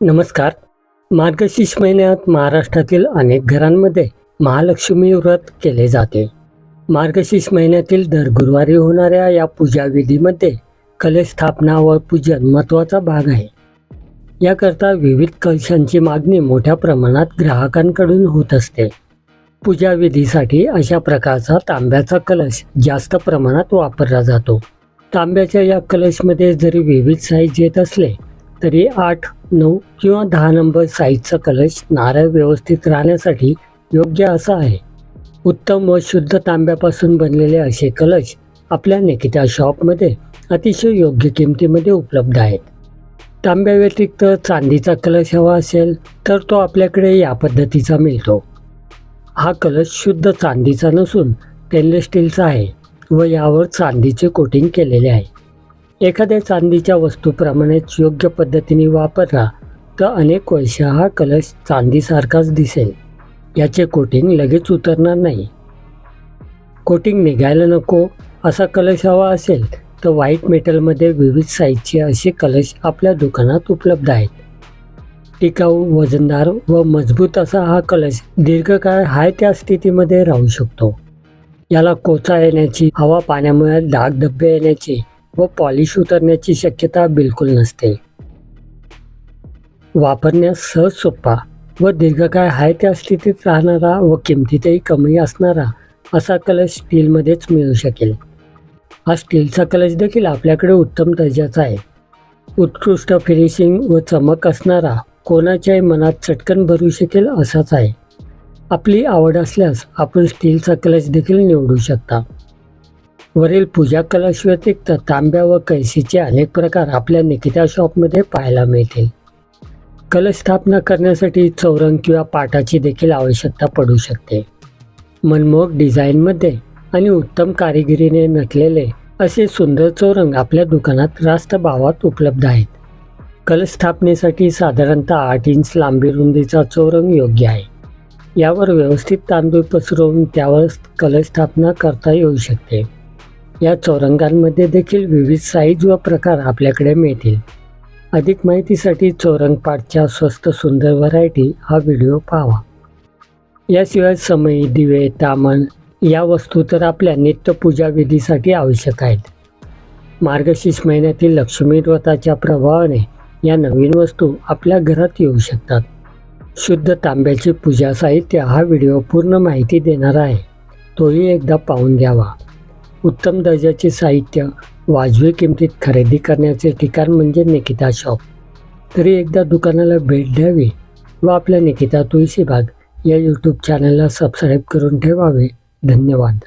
नमस्कार. मार्गशीर्ष महिन्यात महाराष्ट्रातील अनेक घरांमध्ये महालक्ष्मी व्रत केले जाते. मार्गशीर्ष महिन्यातील दर गुरुवारी होणाऱ्या या पूजाविधीमध्ये कलश स्थापना व पूजन महत्त्वाचा भाग आहे. याकरता विविध कलशांची मागणी मोठ्या प्रमाणात ग्राहकांकडून होत असते. पूजाविधीसाठी अशा प्रकारचा तांब्याचा कलश जास्त प्रमाणात वापरला जातो. तांब्याच्या या कलशमध्ये जरी विविध साईज येत असले तरी आठ नऊ किंवा दहा नंबर साईजचा कलश नारळ व्यवस्थित राहण्यासाठी योग्य असा आहे. उत्तम व शुद्ध तांब्यापासून बनलेले असे कलश आपल्या निकिता शॉपमध्ये अतिशय योग्य किमतीमध्ये उपलब्ध आहेत. तांब्याव्यतिरिक्त चांदीचा कलश हवा असेल तर तो आपल्याकडे या पद्धतीचा मिळतो. हा कलश शुद्ध चांदीचा नसून स्टेनलेस स्टीलचा आहे व यावर चांदीचे कोटिंग केलेले आहे. एखाद्या चांदीच्या वस्तूप्रमाणेच योग्य पद्धतीने वापरला तर अनेक वर्ष हा कलश चांदीसारखाच दिसेल. याचे कोटिंग लगेच उतरणार नाही. कोटिंग निघायला नको असा कलश हवा असेल तर व्हाईट मेटलमध्ये विविध साईजचे असे कलश आपल्या दुकानात उपलब्ध आहेत. टिकाऊ वजनदार व मजबूत असा हा कलश दीर्घकाळ हाय त्या स्थितीमध्ये राहू शकतो. याला कोचा येण्याची हवा पाण्यामुळे डाग धब्बे येण्याची व पॉलिश उतरण्याची शक्यता बिलकुल नसते. वापरण्यास सहज सोपा व दीर्घकाळ आहे त्या स्थितीत राहणारा व किमतीतही कमी असणारा असा कलश स्टीलमध्येच मिळू शकेल. हा स्टीलचा कलश देखील आपल्याकडे उत्तम दर्जाचा आहे. उत्कृष्ट फिनिशिंग व चमक असणारा कोणाच्याही मनात चटकन भरू शकेल असाच आहे. आपली आवड असल्यास आपण स्टीलचा कलश देखील निवडू शकता. वरील पूजा कलश व्यतिरिक्त तांब्या व कैसीचे अनेक प्रकार आपल्या निकिता शॉपमध्ये पाहायला मिळतील. कलश स्थापना करण्यासाठी चौरंग किंवा पाटाची देखील आवश्यकता पडू शकते. मनमोहक डिझाईनमध्ये आणि उत्तम कारिगिरीने नटलेले असे सुंदर चौरंग आपल्या दुकानात रास्त भावात उपलब्ध आहेत. कलश स्थापनेसाठी साधारणतः आठ इंच लांबी रुंदीचा चौरंग योग्य आहे. यावर व्यवस्थित तांदूळ पसरवून त्यावर कलश स्थापना करता येऊ शकते. या चौरंगांमध्ये देखील विविध साईज व प्रकार आपल्याकडे मिळतील. अधिक माहितीसाठी चौरंगपाटच्या स्वस्त सुंदर व्हरायटी हा व्हिडिओ पाहावा याशिवाय समई दिवे तामण या वस्तू तर आपल्या नित्यपूजा विधीसाठी आवश्यक आहेत. मार्गशीर्ष महिन्यातील लक्ष्मी व्रताच्या प्रभावाने या नवीन वस्तू आपल्या घरात येऊ शकतात. शुद्ध तांब्याचे पूजा साहित्य हा व्हिडिओ पूर्ण माहिती देणार आहे. तोही एकदा पाहून घ्यावा. उत्तम दर्जाचे साहित्य वाजवी किमतीत खरेदी करण्याचे ठिकाण म्हणजे निकिता शॉप तरी एकदा दुकानाला भेट द्यावी व आपल्या निकिता तुळशीबाग या यूट्यूब चॅनलला सबस्क्राईब करून ठेवावे. धन्यवाद.